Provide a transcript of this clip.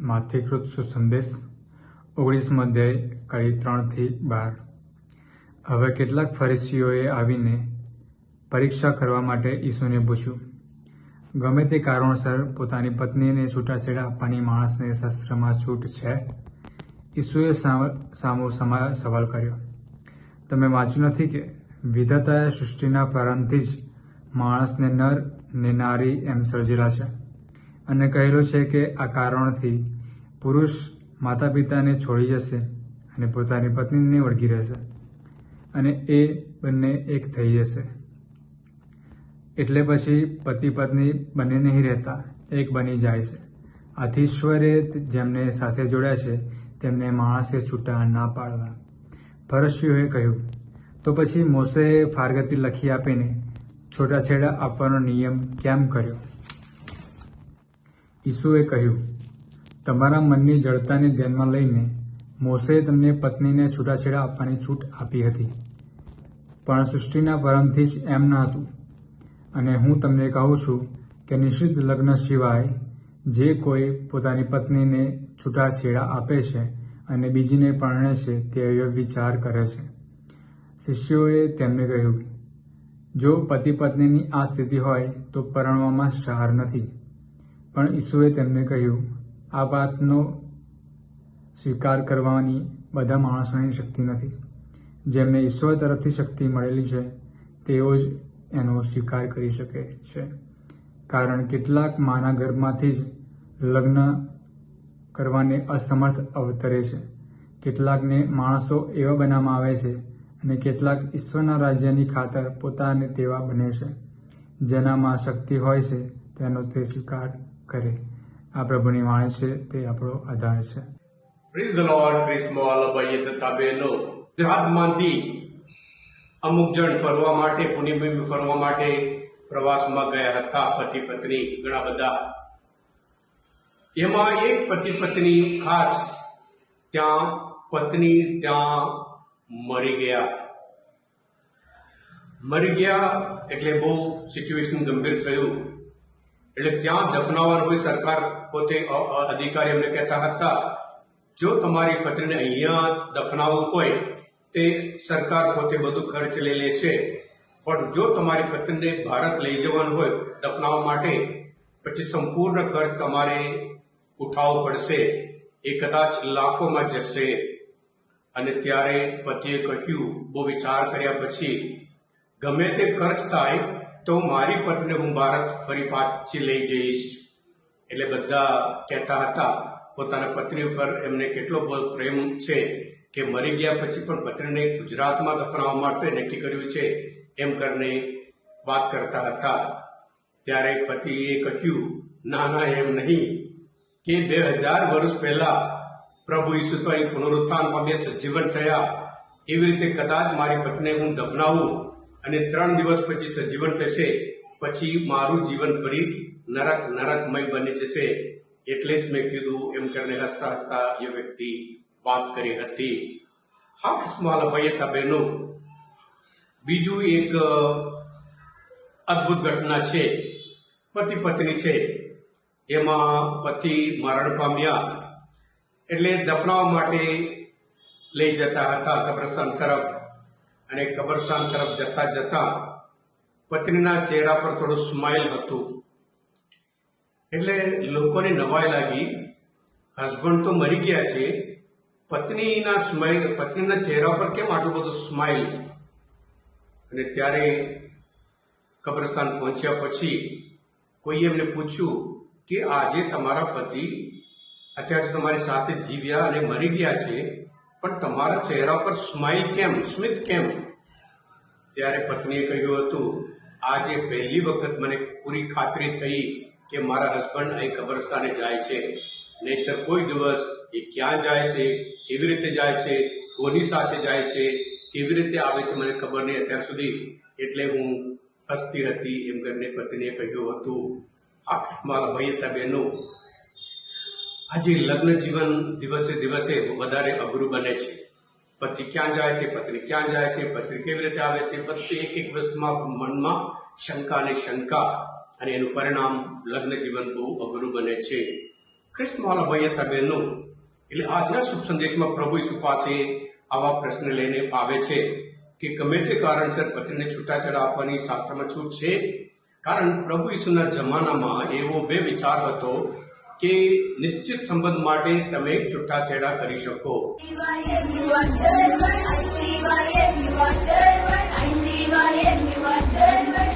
માથીકૃત સુસંદેશ ઓગણીસમો અધ્યાય, કડી ત્રણથી બાર. હવે કેટલાક ફરીસીઓએ આવીને પરીક્ષા કરવા માટે ઈસુને પૂછ્યું, ગમે તે કારણોસર પોતાની પત્નીને છૂટાછેડા આપવાની માણસને શસ્ત્રમાં છૂટ છે? ઈસુએ સમા- સવાલ કર્યો, તમે વાંચ્યું નથી કે વિધાતાએ સૃષ્ટિના પ્રારંભથી જ માણસને નર ને નારી એમ સર્જેલા છે? અને કહેલું છે કે આ કારણથી પુરુષ માતા પિતાને છોડી જશે અને પોતાની પત્નીને વળગી રહેશે અને એ બંને એક થઈ જશે. એટલે પછી પતિ પત્ની બંને નહીં રહેતા, એક બની જાય છે. આથી જેમને સાથે જોડ્યા છે, તેમને માણસે છૂટા ના પાડવા. ફરશીઓએ કહ્યું, તો પછી મોસેએ ફારગતી લખી આપીને છૂટાછેડા આપવાનો નિયમ કેમ કર્યો? ઈસુએ કહ્યું, તમારા મનની જડતાને ધ્યાનમાં લઈને મોસે તમને પત્નીને છૂટાછેડા આપવાની છૂટ આપી હતી. પણ સૃષ્ટિના પ્રારંભથી જ એમ ન હતું. અને હું તમને કહું છું કે નિશ્ચિત લગ્ન સિવાય જે કોઈ પોતાની પત્નીને છૂટાછેડા આપે છે અને બીજીને પરણે છે તે વિચાર કરે છે. શિષ્યોએ તેમને કહ્યું, જો પતિ પત્નીની આ સ્થિતિ હોય તો પરણવામાં સાર નથી. પણ ઈસુએ તેમને કહ્યું, આ વાતનો સ્વીકાર કરવાની બધા માણસોની શક્તિ નથી. જેમને ઈશ્વર તરફથી શક્તિ મળેલી છે, તેઓ જ એનો સ્વીકાર કરી શકે છે. કારણ કેટલાક માના ઘરમાંથી જ લગ્ન કરવાને અસમર્થ અવતરે છે. કેટલાકને માણસો એવા બનાવવામાં આવે છે અને કેટલાક ઈશ્વરના રાજ્યની ખાતર પોતાને તેવા બને છે. જેનામાં શક્તિ હોય છે, તેનો તે સ્વીકાર કરે. આ પ્રભુની વાણી છે, તે આપણો આધાર છે. પ્રેઝ ધ લોર્ડ ગુજરાતમાંથી અમુક જણ ફરવા માટે, પુણ્યભૂમિ ફરવા માટે પ્રવાસમાં ગયા હતા, પતિ પત્ની, ઘણા બધા. એમાં એક પતિ પત્ની ખાસ ત્યાં, પત્ની ત્યાં મરી ગયા. મરી ગયા એટલે બહુ સિચ્યુએશન ગંભીર થયું. એટલે ત્યાં દફનાવવાનું હોય સરકાર પોતે અધિકારી એમને કહેતા હતા, જો તમારી પત્નીને અહીંયા દફનાવવું હોય, તે સરકાર પોતે બધું ખર્ચ લઈ લે છે પણ જો તમારી પત્નીને ભારત લઈ જવાનું હોય દફનાવવા માટે, પછી સંપૂર્ણ ખર્ચ તમારે ઉઠાવવો પડશે. એ કદાચ લાખોમાં જશે. અને ત્યારે પતિએ કહ્યું, બહુ વિચાર કર્યા પછી, ગમે તે ખર્ચ થાય તો મારી પત્ની હું ભારત ફરી પાછી લઈ જઈશ. એટલે બધા કહેતા હતા, પોતાના પત્ની ઉપર એમને કેટલો પ્રેમ છે કે મરી ગયા પછી પણ પત્નીને ગુજરાતમાં દફનાવવા માટે નક્કી કર્યું છે, એમ કરીને વાત કરતા હતા. ત્યારે પતિએ કહ્યું, ના ના, એમ નહીં. કે બે હજાર વર્ષ પહેલા પ્રભુ ઈસુ તો અહીં પુનરુત્થાન પામ્યા સજીવન થયા. એવી રીતે કદાચ મારી પત્નીને હું દફનાવું અને ત્રણ દિવસ પછી સજીવન થશે, પછી મારું જીવન ફરી નરક, નરકમય બની જશે. એટલે જ મેં કીધું, એમ કરીને હસતા હસતા એ વ્યક્તિ વાત કરી હતી. હા કિસ્માલ હતા બહેનો બીજું એક અદ્ભુત ઘટના છે. પતિ પત્ની છે. એમાં પતિ મરણ પામ્યા. એટલે દફનાવવા માટે લઈ જતા હતા કબ્રસ્તાન તરફ. અને કબ્રસ્તાન તરફ જતા જતા પત્નીના ચહેરા પર થોડું સ્માઇલ હતું. એટલે લોકોને નવાઈ લાગી. હસબન્ડ તો મરી ગયા છે. પત્નીના સ્માઇલ પત્નીના ચહેરા પર કેમ આટલું બધું સ્માઇલ અને ત્યારે કબ્રસ્તાન પહોંચ્યા પછી કોઈએ એમને પૂછ્યું કે આજે તમારા પતિ અત્યારે તમારી સાથે જીવ્યા અને મરી ગયા છે. પણ તમારા ચહેરા પર સ્માઇલ કેમ? સ્મિત કેમ? ત્યારે પત્નીએ કહ્યું હતું, આજે પહેલી વખત મને પૂરી ખાતરી થઈ કે મારા હસબન્ડ અહીં કબ્રસ્તાને જાય છે. નહીતર કોઈ દિવસ એ ક્યાં જાય છે, કેવી રીતે જાય છે, કોની સાથે જાય છે, કેવી રીતે આવે છે મને ખબર નહીં અત્યાર સુધી. એટલે હું હસતી હતી એમ કરીને પત્નીએ કહ્યું હતું, આ મારા ભાઈ હતા બહેનો આજે લગ્ન જીવન દિવસે દિવસે વધારે અઘરું બને છે. પતિ ક્યાં જાય છે, પત્ની ક્યાં જાય છે, પત્ની કેવી રીતે આવે છે, બધી એક એક વસ્તુમાં, મનમાં શંકા અને શંકા અને એનું પરિણામ લગ્ન જીવન બહુ અઘરું બને છે. ખ્રિસ્તમાલા ભાઈએ તબેનું, એટલે આજના શુભ સંદેશમાં પ્રભુ ઈસુ પાસે આવા પ્રશ્ન લઈને આવે છે કે ગમે તે કારણસર પત્નીને છૂટાછેડા આપવાની શાસ્ત્રમાં છૂટ છે? કારણ પ્રભુ ઈસુના જમાનામાં એવો બે વિચાર હતો કે નિશ્ચિત સંબંધ માટે તમે છૂટાછેડા કરી શકો. I